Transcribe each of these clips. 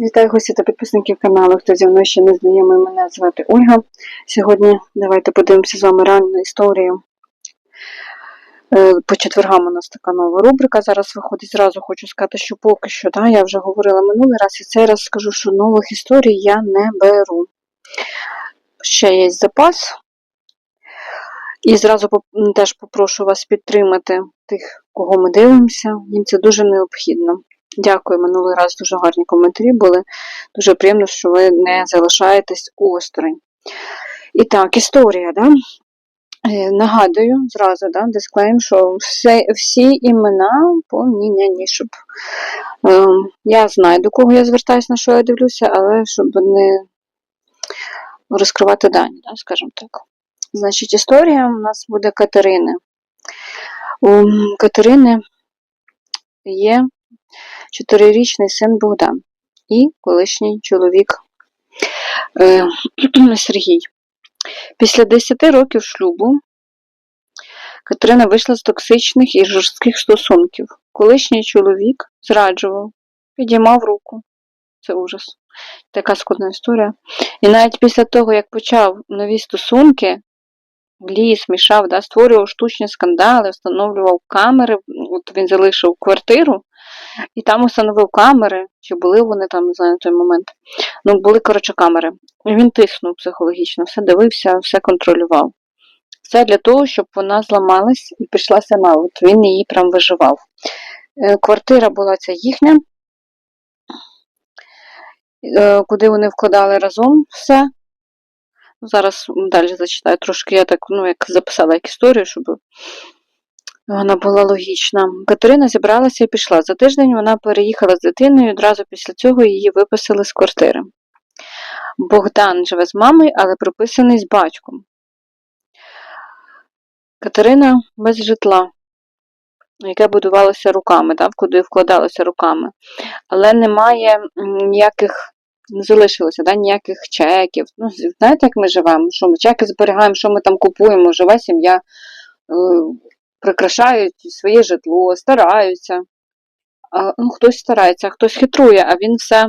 Вітаю гості та підписників каналу. Хто зі мною ще не знайомий, мене звати Ольга. Сьогодні давайте подивимося з вами реальну історію. Е, По четвергам у нас така нова рубрика зараз виходить. Зразу хочу сказати, що поки що, да, я вже говорила минулий раз, і цей раз скажу, що нових історій я не беру. Ще є запас. І зразу теж попрошу вас підтримати тих, кого ми дивимося. Їм це дуже необхідно. Дякую, минулий раз дуже гарні коментарі були. Дуже приємно, що ви не залишаєтесь осторонь. І так, історія, да? Е, Нагадую зразу, да, дисклейм, що все, всі імена поміняні, щоб е, я знаю, до кого я звертаюся, на що я дивлюся, але щоб не розкривати дані, да, скажімо так. Значить, історія у нас буде Катерини. У Катерини є чотирирічний син Богдан і колишній чоловік е, Сергій. Після 10 років шлюбу Катерина вийшла з токсичних і жорстких стосунків. Колишній чоловік зраджував, підіймав руку. Це ужас. Така складна історія. І навіть після того, як почав нові стосунки, ліс, мішав, да, створював штучні скандали, встановлював камери, от він залишив квартиру, і там установив камери, чи були вони там, не знаю, на той момент. Ну, були, коротше, камери. І він тиснув психологічно, все дивився, все контролював. Все для того, щоб вона зламалась і пішла сама. От він її прям виживав. Е, Квартира була ця їхня, е, куди вони вкладали разом все. Зараз далі зачитаю трошки, я так, ну, як записала як історію, щоб вона була логічна. Катерина зібралася і пішла. За тиждень вона переїхала з дитиною, і одразу після цього її виписали з квартири. Богдан живе з мамою, але прописаний з батьком. Катерина без житла, яке будувалося руками, да, куди вкладалося руками. Але немає ніяких, не залишилося да, ніяких чеків. Ну, знаєте, як ми живемо? Що ми чеки зберігаємо, що ми там купуємо, живе сім'я, е, прикрашають своє житло, стараються. Ну, хтось старається, хтось хитрує, а він все.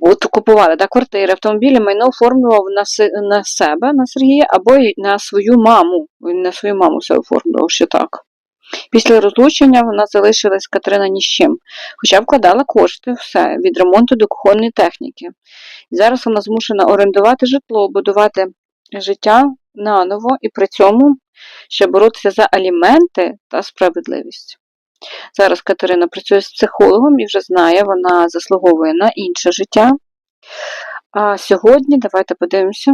От купували да, квартири, автомобілі, майно оформлював на, на себе, на Сергія, або й на свою маму. Він на свою маму все оформлював ще так. Після розлучення вона залишилась Катерина ні з чим, хоча вкладала кошти все від ремонту до кухонної техніки. І зараз вона змушена орендувати житло, будувати життя наново і при цьому ще боротися за аліменти та справедливість. Зараз Катерина працює з психологом і вже знає, вона заслуговує на інше життя. А сьогодні давайте подивимося.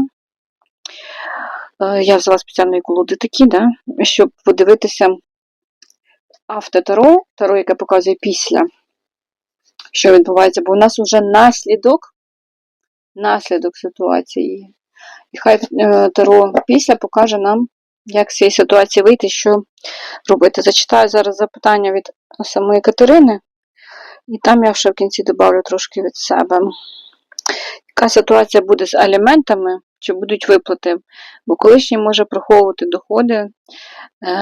Е, Я взяла спеціальної колоди такі, да, щоб подивитися автотаро, таро, яке показує після, що відбувається, бо у нас вже наслідок, наслідок ситуації. І хай е, таро після покаже нам, як з цієї ситуації вийти, що робити. Зачитаю зараз запитання від самої Катерини, і там я ще в кінці додавлю трошки від себе. Яка ситуація буде з аліментами, чи будуть виплати? Бо колишній може приховувати доходи, е,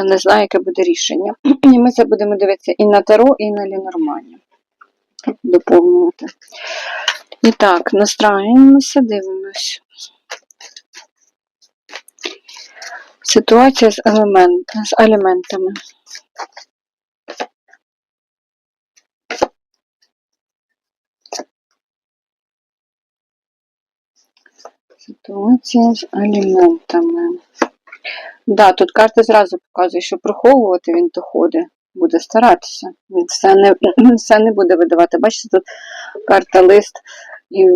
не знаю, яке буде рішення. І ми це будемо дивитися і на Таро, і на Лінормані. Доповнювати. І так, настраюємося, дивимося. Ситуація з, елемент, з аліментами. Ситуація з аліментами. Да, тут карта зразу показує, що приховувати він доходи. Буде старатися. Він все не, все не буде видавати. Бачите, тут карта лист і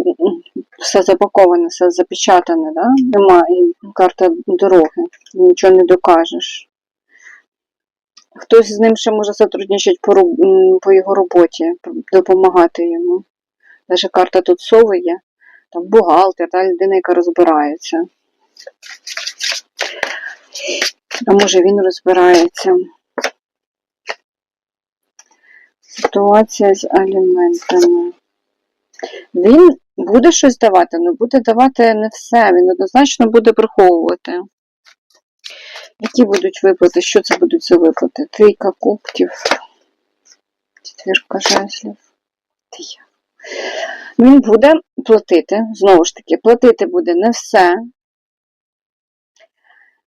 все запаковане, все запечатане, да? Нема і карта дороги. Нічого не докажеш. Хтось з ним ще може сотрудничати по, по його роботі, допомагати йому. Навіть карта тут сови є, там бухгалтер, та людина, яка розбирається. А може він розбирається. Ситуація з аліментами. Він буде щось давати, але буде давати не все. Він однозначно буде приховувати. Які будуть виплати? Що це будуть за виплати? Трійка кубків. Четвірка жезлів. Він буде платити, знову ж таки, платити буде не все.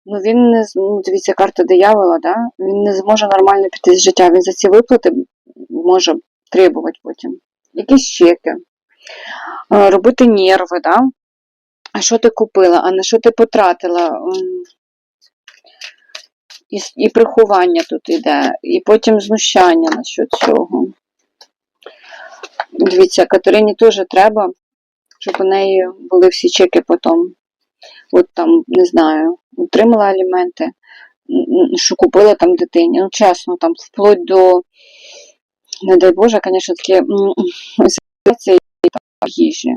Ну, він не ну, дивіться, карта диявола, да? він не зможе нормально піти з життя. Він за ці виплати може требувати потім. Якісь чеки, робити нерви, да? А що ти купила, а на що ти потратила? І, і приховання тут іде, і потім знущання насчет цього. Дивіться, Катерині теж треба, щоб у неї були всі чеки потім. От там, не знаю, отримала аліменти, що купила там дитині. Ну, чесно, там вплоть до, не дай Боже, звісно, такі їжі.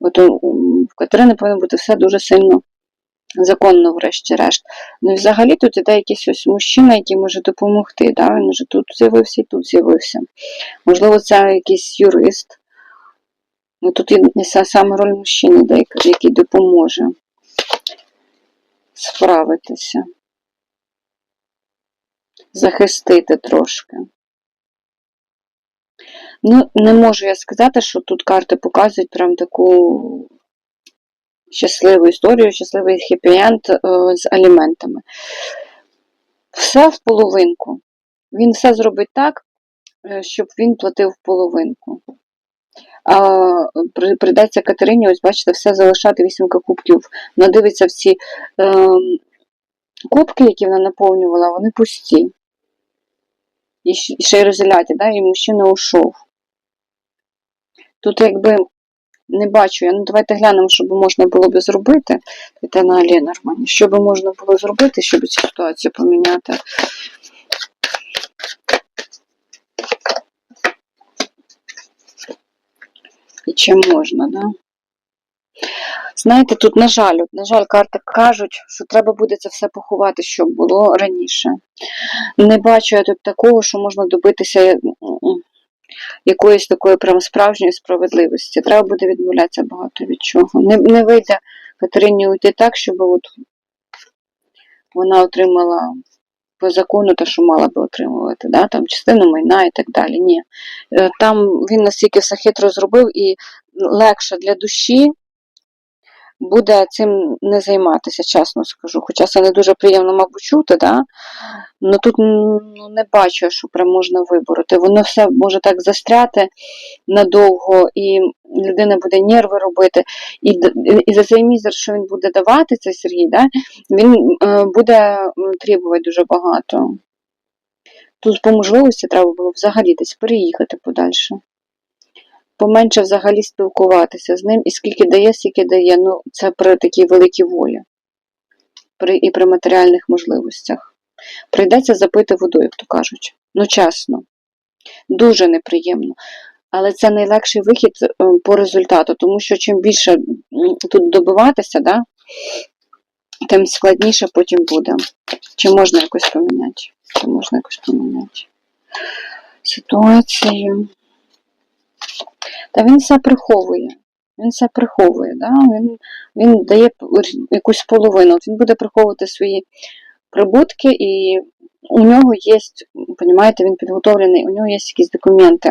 У- у- в Катерини повинно бути все дуже сильно законно, врешті-решт. Ну і взагалі тут іде якийсь ось мужчина, який може допомогти. Да? Він вже тут з'явився і тут з'явився. Можливо, це якийсь юрист. Ну тут і саме роль мужчини, який- який допоможе справитися, захистити трошки. Ну, не можу я сказати, що тут карти показують прям таку щасливу історію, щасливий хеппі-енд е, з аліментами. Все в половинку. Він все зробить так, е, щоб він платив в половинку. А при- прийдеться Катерині, ось бачите, все залишати вісімка кубків. Вона дивиться в ці е, кубки, які вона наповнювала, вони пусті. І ще й розіляті, да? і мужчина ушов. Тут якби не бачу я. Ну давайте глянемо, що можна було би зробити. Тетяна Ленормані. Що би можна було зробити, щоб цю ситуацію поміняти? І чи можна, да? Знаєте, тут, на жаль, на жаль, карти кажуть, що треба буде це все поховати, що було раніше. Не бачу я тут такого, що можна добитися якоїсь такої прям справжньої справедливості. Треба буде відмовлятися багато від чого. Не, не вийде Катерині уйти так, щоб от вона отримала по закону те, що мала би отримувати, да? там частину майна і так далі. Ні. Е, Там він настільки все хитро зробив і легше для душі буде цим не займатися, чесно скажу. Хоча це не дуже приємно, мабуть, чути, да? Ну тут ну, не бачу, що прям можна вибороти. Воно все може так застряти надовго, і людина буде нерви робити. І, і за цей мізер, що він буде давати, цей Сергій, да? він е, буде требувати дуже багато. Тут по можливості треба було взагалі десь переїхати подальше. Поменше взагалі спілкуватися з ним, і скільки дає, скільки дає. Ну, це при такій великій волі. При, і при матеріальних можливостях. Прийдеться запити водою, як то кажуть. Ну, чесно. Дуже неприємно. Але це найлегший вихід е, по результату, тому що чим більше тут добиватися, да, тим складніше потім буде. Чи можна якось поміняти? Чи можна якось поміняти ситуацію? Та він все приховує. Він все приховує, да? він, він дає якусь половину. Він буде приховувати свої прибутки, і у нього є, розумієте, він підготовлений, у нього є якісь документи,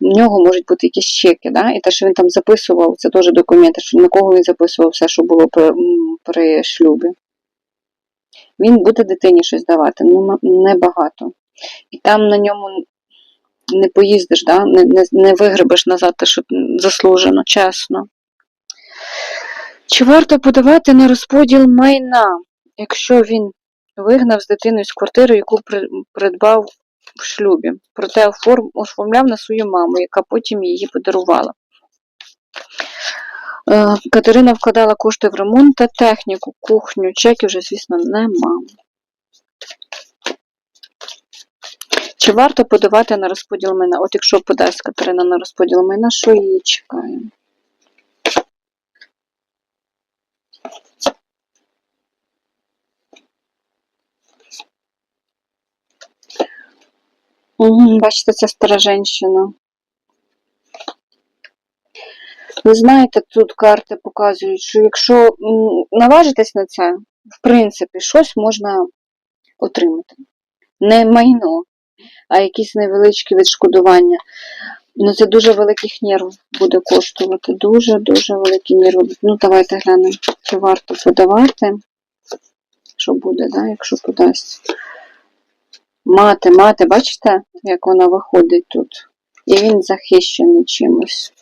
у нього можуть бути якісь чеки, да? і те, що він там записував, це теж документи, що на кого він записував все, що було при, при шлюбі. Він буде дитині щось давати, ну небагато. І там на ньому не поїздиш, да? не, не, не вигребеш назад те, що заслужено, чесно. Чи варто подавати на розподіл майна, якщо він вигнав з дитиною з квартири, яку придбав в шлюбі, проте оформ- оформляв на свою маму, яка потім її подарувала? Е, Катерина вкладала кошти в ремонт та техніку, кухню, чеків вже, звісно, нема. Чи варто подавати на розподіл майна? От якщо подасть Катерина на розподіл майна, що її чекає? Бачите, це стара жінка. Ви знаєте, тут карти показують, що якщо наважитись на це, в принципі, щось можна отримати. Не майно, а якісь невеличкі відшкодування. Ну, це дуже великих нерв буде коштувати. Дуже-дуже великі нерви. Ну, давайте глянемо, чи варто подавати. Що буде, да, якщо подасть. Мати, мати, бачите, як вона виходить тут? І він захищений чимось.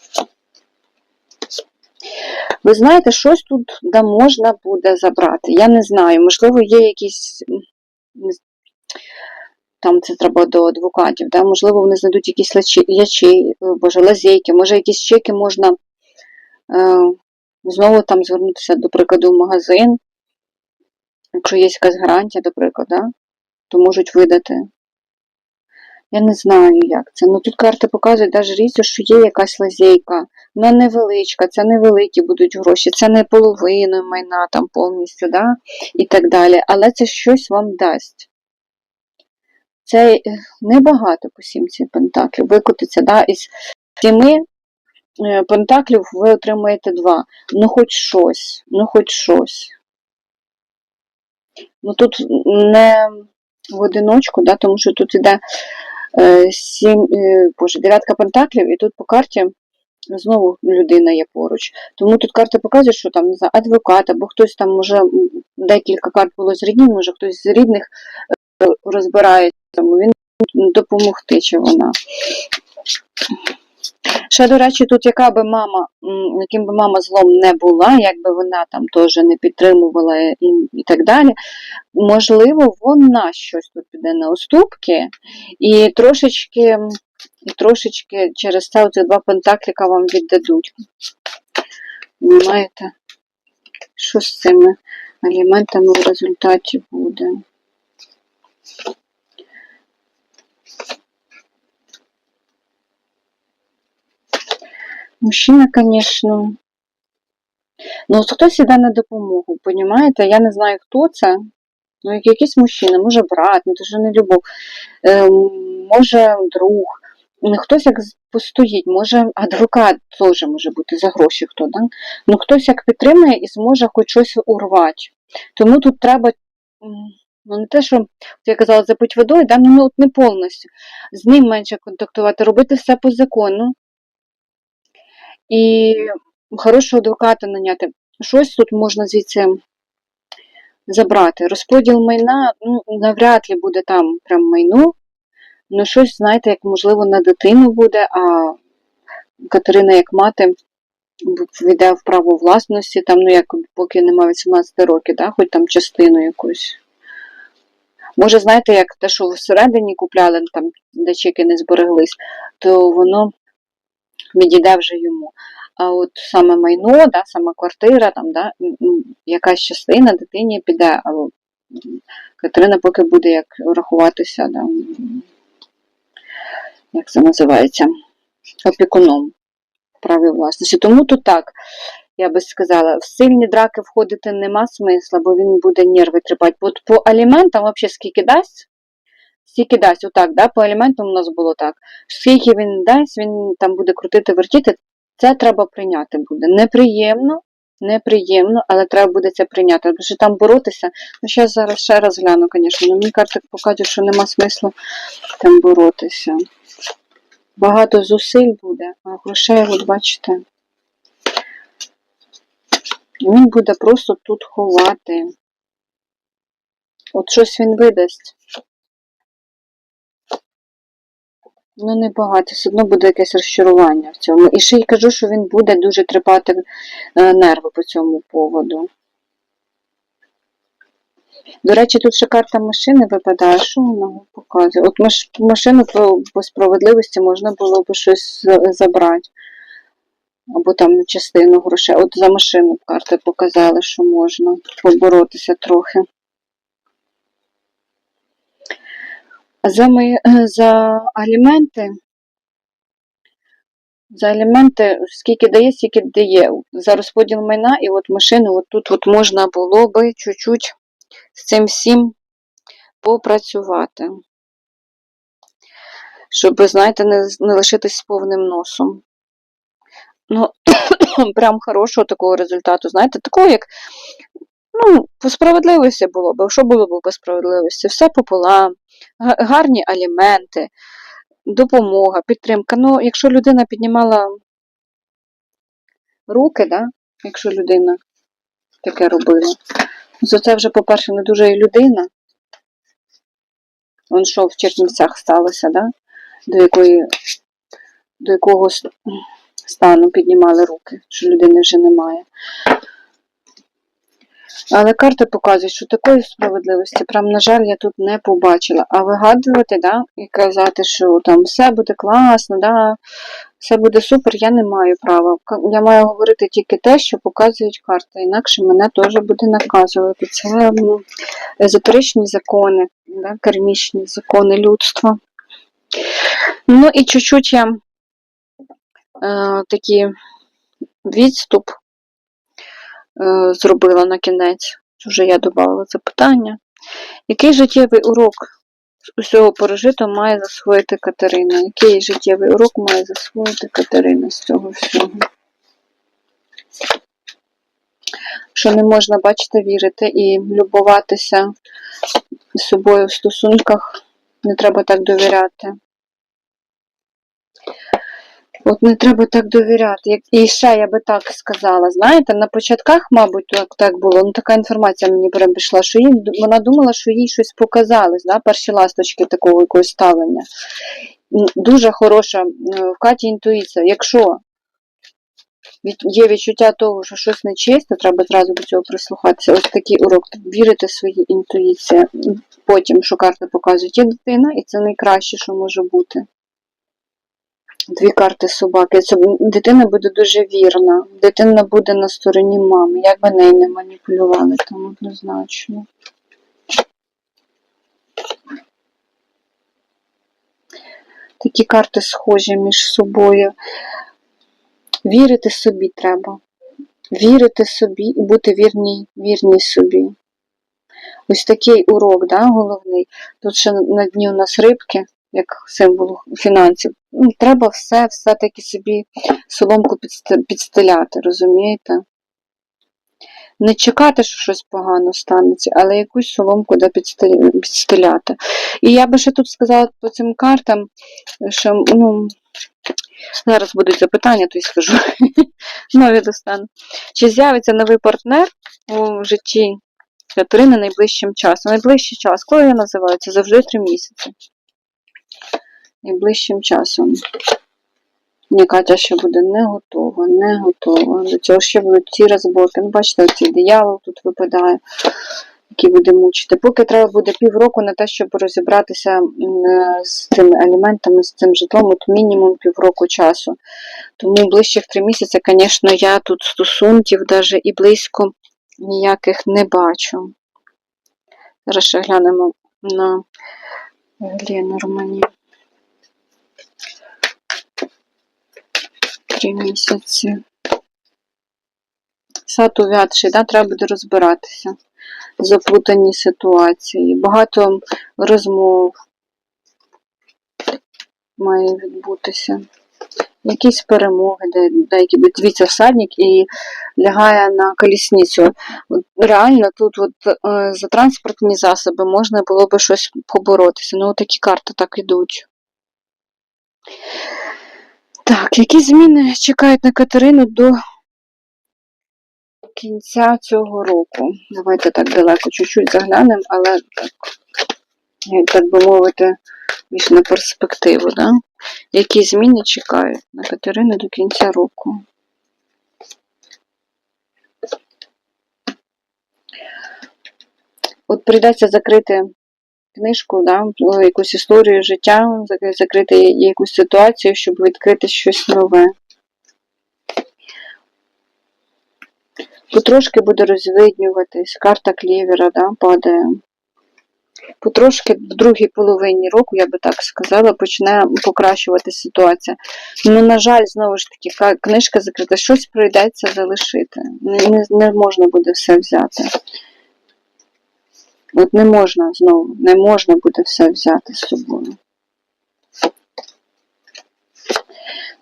Ви знаєте, щось тут да можна буде забрати. Я не знаю, можливо, є якісь. Там це треба до адвокатів, да? можливо, вони знайдуть якісь лачі, ячі, о, боже, лазейки, може якісь чеки можна е, знову там звернутися, до прикладу, в магазин. Якщо є якась гарантія, до прикладу, да? то можуть видати. Я не знаю, як це. Ну тут карти показують навіть різні, що є якась лазейка. Вона невеличка, це невеликі будуть гроші, це не половина майна там повністю, да? і так далі. Але це щось вам дасть. Це е, небагато по сімці пентаклів. Викотиться, да? із сіми е, пентаклів ви отримаєте два. Ну, хоч щось, ну хоч щось. Ну тут не в одиночку, да? тому що тут іде е, сім, боже, дев'ятка пентаклів, і тут по карті знову людина є поруч. Тому тут карта показує, що там не знаю, адвокат, або хтось там може декілька карт було з рідних, може хтось з рідних розбирається, тому він допомогти чи вона. Ще, до речі, тут яка би мама, яким би мама злом не була, якби вона там теж не підтримувала і, і так далі, можливо, вона щось тут піде на уступки, і трошечки, і трошечки через це оці два пентакліка вам віддадуть. Понимаєте? Що з цими аліментами в результаті буде? Мужчина, звісно. Ну, хтось іде на допомогу, понімаєте? Я не знаю, хто це. Ну, якийсь мужчина, може брат, ну ж не любов, е, може друг, ну, хтось як з- постоїть, може адвокат теж може бути за гроші хто, да? ну хтось як підтримує і зможе хоч щось урвати. Тому тут треба, ну не те, що я казала, запить водою, да? ну от не повністю. З ним менше контактувати, робити все по закону. І хорошого адвоката наняти. Щось тут можна звідси забрати. Розподіл майна, ну, навряд ли буде там прям майно. Ну, щось, знаєте, як можливо на дитину буде, а Катерина, як мати, війде в право власності, там, ну як поки немає 18 років, да, хоч там частину якусь. Може, знаєте, як те, що всередині купляли, там, де чеки не збереглись, то воно відійде вже йому. А от саме майно, да, сама квартира, там, да, якась частина дитині піде, а Катерина поки буде як рахуватися, да, як це називається, опікуном праві власності. Тому тут так, я би сказала, в сильні драки входити нема смисла, бо він буде нерви тріпати. От по аліментам взагалі скільки дасть, стільки дасть, отак, да, по аліментам у нас було так. Скільки він дасть, він там буде крутити, вертіти, це треба прийняти буде. Неприємно, неприємно, але треба буде це прийняти. Тому що там боротися. Ну, ще зараз ще раз гляну, звісно. Ну, мені карти покажуть, що нема смислу там боротися. Багато зусиль буде, а грошей, от бачите. Він буде просто тут ховати. От щось він видасть. Ну, небагато, все одно буде якесь розчарування в цьому. І ще й кажу, що він буде дуже трепати е, нерви по цьому поводу. До речі, тут ще карта машини випадає, що вона показує? От машину по, по справедливості можна було б щось забрати. Або там частину грошей. От за машину карти показали, що можна поборотися трохи. За, ми, е, за аліменти. За аліменти скільки дає, стільки дає. За розподіл майна і от машину, от тут от можна було би чуть-чуть з цим всім попрацювати. Щоб, знаєте, не, не лишитись повним носом. Ну, прям хорошого такого результату, знаєте, такого, як, ну, по справедливості було б. Що було б по справедливості? Все пополам. гарні аліменти, допомога, підтримка. Ну, якщо людина піднімала руки, да? якщо людина таке робила, то це вже, по-перше, не дуже і людина. Он що в Чернівцях сталося, да? до якої до якого с- стану піднімали руки, що людини вже немає. Але карти показують, що такої справедливості, прям, на жаль, я тут не побачила. А вигадувати, да, і казати, що там все буде класно, да, все буде супер, я не маю права. Я маю говорити тільки те, що показують карти, інакше мене теж буде наказувати. Це езотеричні закони, да, кармічні закони людства. Ну і чуть-чуть я такий відступ е, зробила на кінець. Вже я додала запитання. Який життєвий урок з усього пережитого має засвоїти Катерина? Який життєвий урок має засвоїти Катерина з цього всього? Що не можна бачити, вірити і любуватися з собою в стосунках, не треба так довіряти. От не треба так довіряти. І ще я би так сказала. Знаєте, на початках, мабуть, так, так було. Ну, така інформація мені прям прийшла, що їй, вона думала, що їй щось показалось, да? перші ласточки такого якогось ставлення. Дуже хороша в Каті інтуїція. Якщо є відчуття того, що щось нечисто, треба зразу до цього прислухатися. Ось такий урок. Вірити своїй інтуїції. Потім, що карти показують, є дитина, і це найкраще, що може бути. Дві карти собаки. Це дитина буде дуже вірна. Дитина буде на стороні мами. Як би нею не маніпулювали, там однозначно. Такі карти схожі між собою. Вірити собі треба. Вірити собі і бути вірній, вірній собі. Ось такий урок, да, головний. Тут ще на дні у нас рибки, як символ фінансів. Ну, треба все, все-таки собі соломку підстеляти, розумієте? Не чекати, що щось погано станеться, але якусь соломку підсте- підстеляти. І я би ще тут сказала по цим картам, що ну, зараз будуть запитання, то й скажу. Нові достану. Чи з'явиться новий партнер у житті Катерини найближчим часом? Найближчий час, коли я називаю? Це завжди три місяці. Найближчим часом. Ні, Катя ще буде не готова, не готова. До цього ще будуть ці розборки. Ну, бачите, оцей диявол тут випадає, який буде мучити. Поки треба буде півроку на те, щоб розібратися з цими аліментами, з цим житлом, от мінімум півроку часу. Тому ближчих три місяці, звісно, я тут стосунків навіть і близько ніяких не бачу. Зараз ще глянемо на Ленормані. Три місяці. Сад увядший, да? треба буде розбиратися. Заплутані ситуації. Багато розмов має відбутися. Якісь перемоги, де, деякі дивіться всадник і лягає на колісницю. Реально тут от, е, за транспортні засоби можна було би щось поборотися. Ну, такі карти так ідуть. Так, які зміни чекають на Катерину до кінця цього року? Давайте так далеко чуть-чуть заглянемо, але так, так би мовити, більш на перспективу, да? Які зміни чекають на Катерину до кінця року? От прийдеться закрити книжку, да, якусь історію життя, закрити якусь ситуацію, щоб відкрити щось нове. Потрошки буде розвиднюватись, карта клєвера да, падає. Потрошки в другій половині року, я би так сказала, почне покращуватися ситуація. Ну, на жаль, знову ж таки, книжка закрита, щось прийдеться залишити. Не, не можна буде все взяти. От не можна знову, не можна буде все взяти з собою.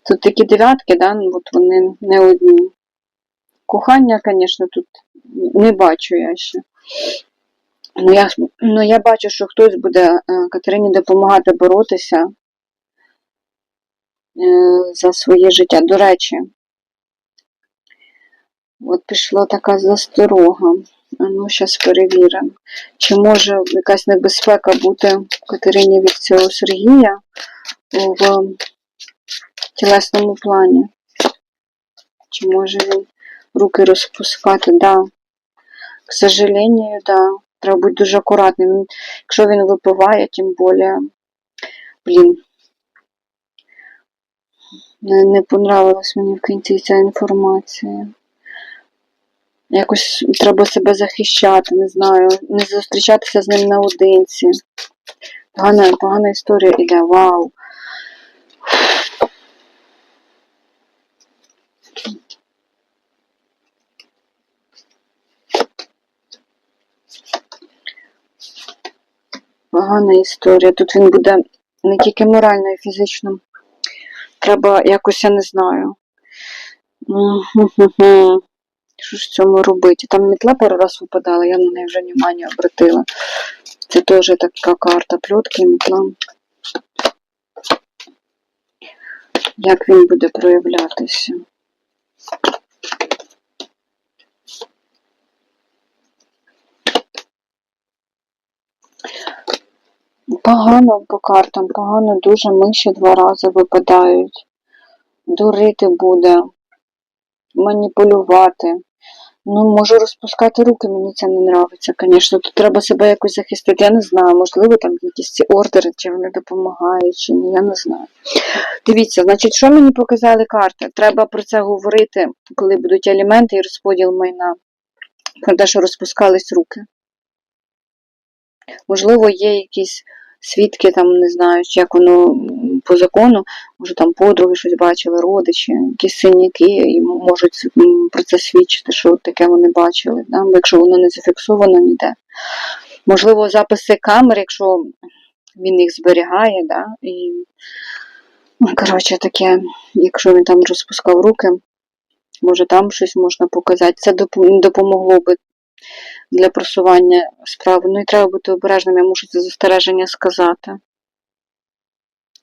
Тут такі дев'ятки, да, ну, от вони не одні. Кохання, звісно, тут не бачу я ще. Ну я, ну, я бачу, що хтось буде е, Катерині допомагати боротися е, за своє життя. До речі, от пішла така засторога. Ну, зараз перевіримо. Чи може якась небезпека бути Катерині від цього Сергія в тілесному плані? Чи може він руки розпускати? Да. К сожалению, да. Треба бути дуже акуратним. Якщо він випиває, тим більше, блін. Не, не понравилась мені в кінці ця інформація. Якось треба себе захищати, не знаю, не зустрічатися з ним наодинці. Погана, погана історія іде, вау. Погана історія. Тут він буде не тільки морально і фізично. Треба якось, я не знаю. Що ж цьому робити? Там метла пару раз випадала, я на неї вже внимання обратила. Це теж така карта пльотки, метла. Як він буде проявлятися? Погано по картам, погано дуже миші два рази випадають. Дурити буде, маніпулювати. Ну, можу розпускати руки, мені це не нравиться, звісно. Тут треба себе якось захистити. Я не знаю, можливо, там якісь ці ордери, чи вони допомагають, чи ні, я не знаю. Дивіться, значить, що мені показали карти? Треба про це говорити, коли будуть аліменти і розподіл майна. Про те, що розпускались руки. Можливо, є якісь свідки, там, не знаю, як воно по закону, може там подруги щось бачили, родичі, якісь синяки, і можуть про це свідчити, що таке вони бачили, да? якщо воно не зафіксовано ніде. Можливо, записи камер, якщо він їх зберігає, да? і, ну, коротше, таке, якщо він там розпускав руки, може там щось можна показати. Це допомогло би для просування справи. Ну і треба бути обережним, я мушу це застереження сказати.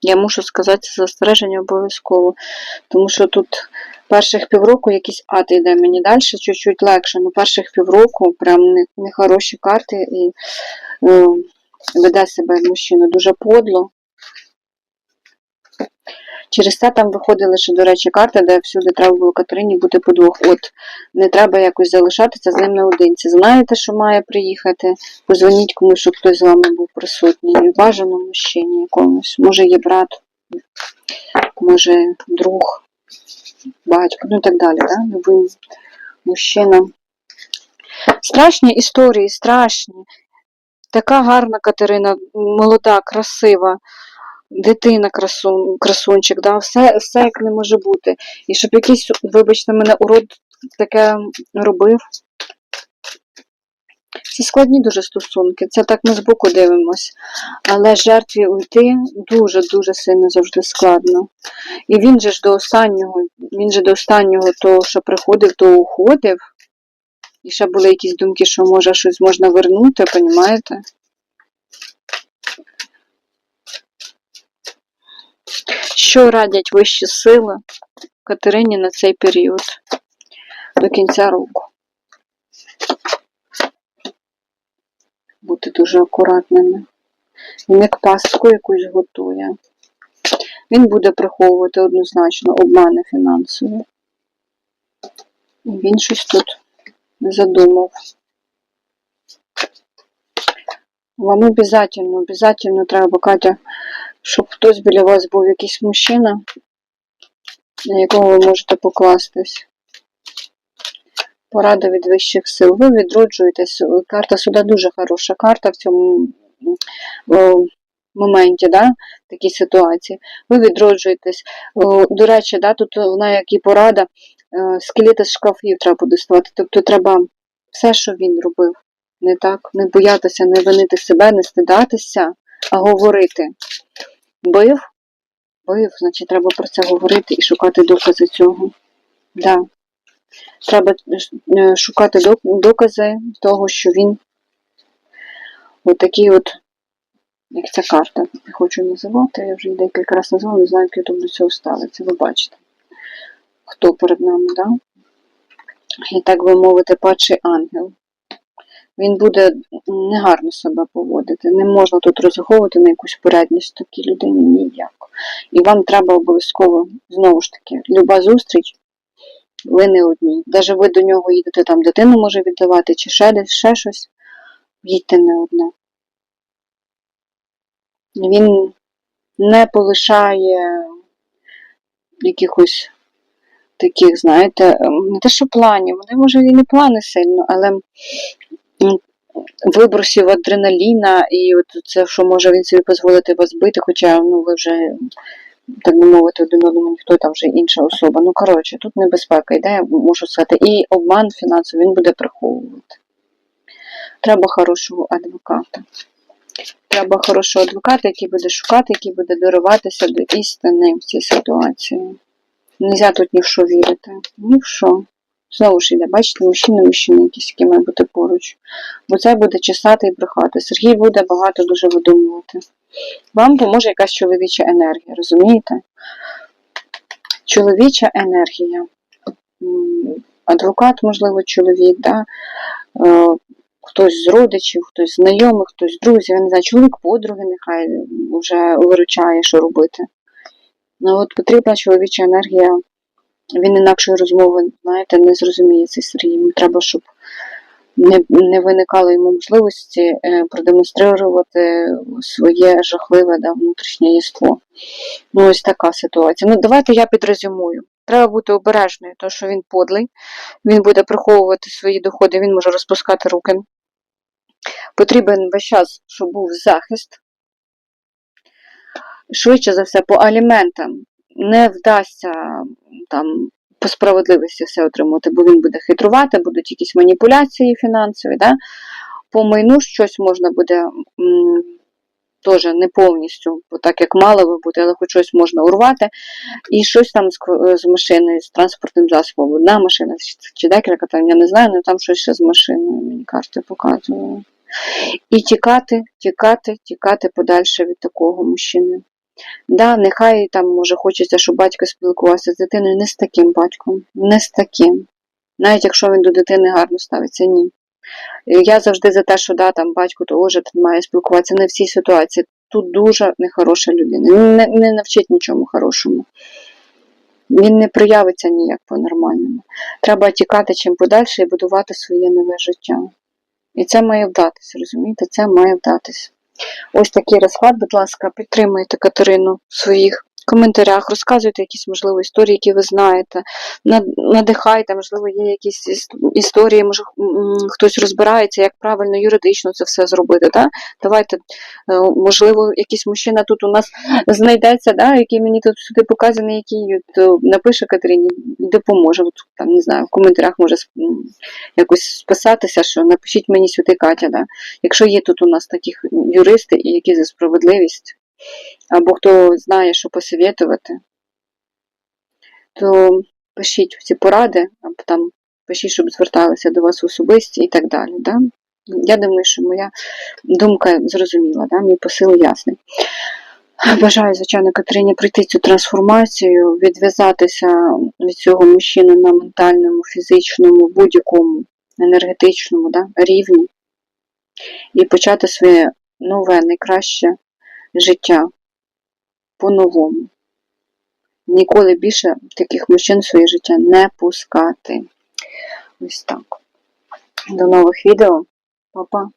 Я мушу сказати застереження обов'язково. Тому що тут перших півроку якийсь ад йде мені далі, чуть-чуть легше. Ну перших півроку прям не- нехороші карти і е, веде себе мужчина дуже подло. Через це там виходили ще, до речі, карти, де всюди треба було Катерині бути подвох. От не треба якось залишатися з ним наодинці. Знаєте, що має приїхати? Позвоніть комусь, щоб хтось з вами був присутній. Бажано мужчині якомусь. Може є брат, може друг, батько, ну і так далі. Да? Любий мужчина. Страшні історії, страшні. Така гарна Катерина, молода, красива, дитина красун, красунчик, да? все, все як не може бути. І щоб якийсь, вибачте мене, урод таке робив. Це складні дуже стосунки, це так ми збоку дивимось. Але жертві уйти дуже-дуже сильно завжди складно. І він же ж до останнього, він же до останнього того, що приходив, то уходив. І ще були якісь думки, що може щось можна вернути, понімаєте? Що радять вищі сили Катерині на цей період до кінця року? Бути дуже акуратними. Він як пастку якусь готує. Він буде приховувати однозначно обмани фінансові. Він щось тут задумав. Вам обязательно, обязательно треба, Катя, щоб хтось біля вас був якийсь мужчина, на якого ви можете покластись. Порада від вищих сил. Ви відроджуєтесь. Карта суда дуже хороша карта в цьому моменті, да, такій ситуації. Ви відроджуєтесь. До речі, да, тут вона як і порада, е, скелети з шкафів треба доставати. Тобто треба все, що він робив, не так, не боятися, не винити себе, не стидатися, а говорити. Бив, бив, значить треба про це говорити і шукати докази цього. Да. Треба е, шукати докази того, що він От от, як ця карта, не хочу називати, я вже декілька разів назвала, не знаю, як я тут до цього ставиться. Ви бачите, хто перед нами, да? І так би мовити, падший ангел. Він буде негарно себе поводити. Не можна тут розраховувати на якусь порядність такій людині ніяк. І вам треба обов'язково, знову ж таки, люба зустріч, ви не одні. Навіть ви до нього їдете, там дитину може віддавати, чи ще десь, ще щось. Їдьте не одна. Він не полишає якихось таких, знаєте, не те, що планів, вони може і не плани сильно, але вибросів адреналіна, і от це, що може він собі дозволити вас бити, хоча ну, ви вже, так би мовити, один одному ніхто там вже інша особа. Ну, коротше, тут небезпека йде, я можу сказати, і обман фінансовий він буде приховувати. Треба хорошого адвоката. Треба хорошого адвоката, який буде шукати, який буде дориватися до істини в цій ситуації. Нельзя тут ні в що вірити. Ні в що. Знову ж іде, бачите, мужчина, мужчина якийсь, який має бути поруч. Бо це буде чесати і брехати. Сергій буде багато дуже видумувати. Вам поможе якась чоловіча енергія, розумієте? Чоловіча енергія. Адвокат, можливо, чоловік, да? Е, хтось з родичів, хтось з знайомих, хтось друзів, я не знаю, чоловік подруги нехай вже виручає, що робити. Ну от потрібна чоловіча енергія. Він інакшої розмови, знаєте, не зрозуміє цей Сергій. Йому треба, щоб не, не виникало йому можливості е, продемонструвати своє жахливе да, внутрішнє єство. Ну, ось така ситуація. Ну, давайте я підрезюмую. Треба бути обережною, тому що він подлий, він буде приховувати свої доходи, він може розпускати руки. Потрібен весь час, щоб був захист. Швидше за все, по аліментам не вдасться там по справедливості все отримати, бо він буде хитрувати, будуть якісь маніпуляції фінансові. Да? По майну щось можна буде теж не повністю, бо так як мало би бути, але хоч щось можна урвати. І щось там з, з машиною, з транспортним засобом. Одна машина чи, декілька, там, я не знаю, але там щось ще з машиною мені карти показували. І тікати, тікати, тікати подальше від такого мужчини. Да, нехай там може хочеться, щоб батько спілкувався з дитиною не з таким батьком, не з таким. Навіть якщо він до дитини гарно ставиться, ні. Я завжди за те, що да, там батько того ж має спілкуватися не в цій ситуації. Тут дуже нехороша людина. Не, не навчить нічому хорошому. Він не проявиться ніяк по-нормальному. Треба тікати чим подальше і будувати своє нове життя. І це має вдатись, розумієте? Це має вдатись. Ось такий розклад, будь ласка, підтримуйте Катерину в своїх коментарях, розказуйте якісь можливо історії, які ви знаєте, надихайте, можливо, є якісь історії, може хтось розбирається, як правильно юридично це все зробити. Да? Давайте, е, можливо, якийсь мужчина тут у нас знайдеться, да, який мені тут сюди показаний, який е, напише Катерині допоможе. От, там, не знаю, в коментарях може якось списатися, що напишіть мені сюди Катя. Да? Якщо є тут у нас таких юристи які за справедливість, або хто знає, що посовітувати, то пишіть ці поради, або там пишіть, щоб зверталися до вас особисті і так далі. Да? Я думаю, що моя думка зрозуміла, да? мій посил ясний. Бажаю, звичайно, Катерині пройти цю трансформацію, відв'язатися від цього мужчини на ментальному, фізичному, будь-якому енергетичному да, рівні і почати своє нове, найкраще життя по-новому. Ніколи більше таких мужчин в своє життя не пускати. Ось так. До нових відео. Па-па.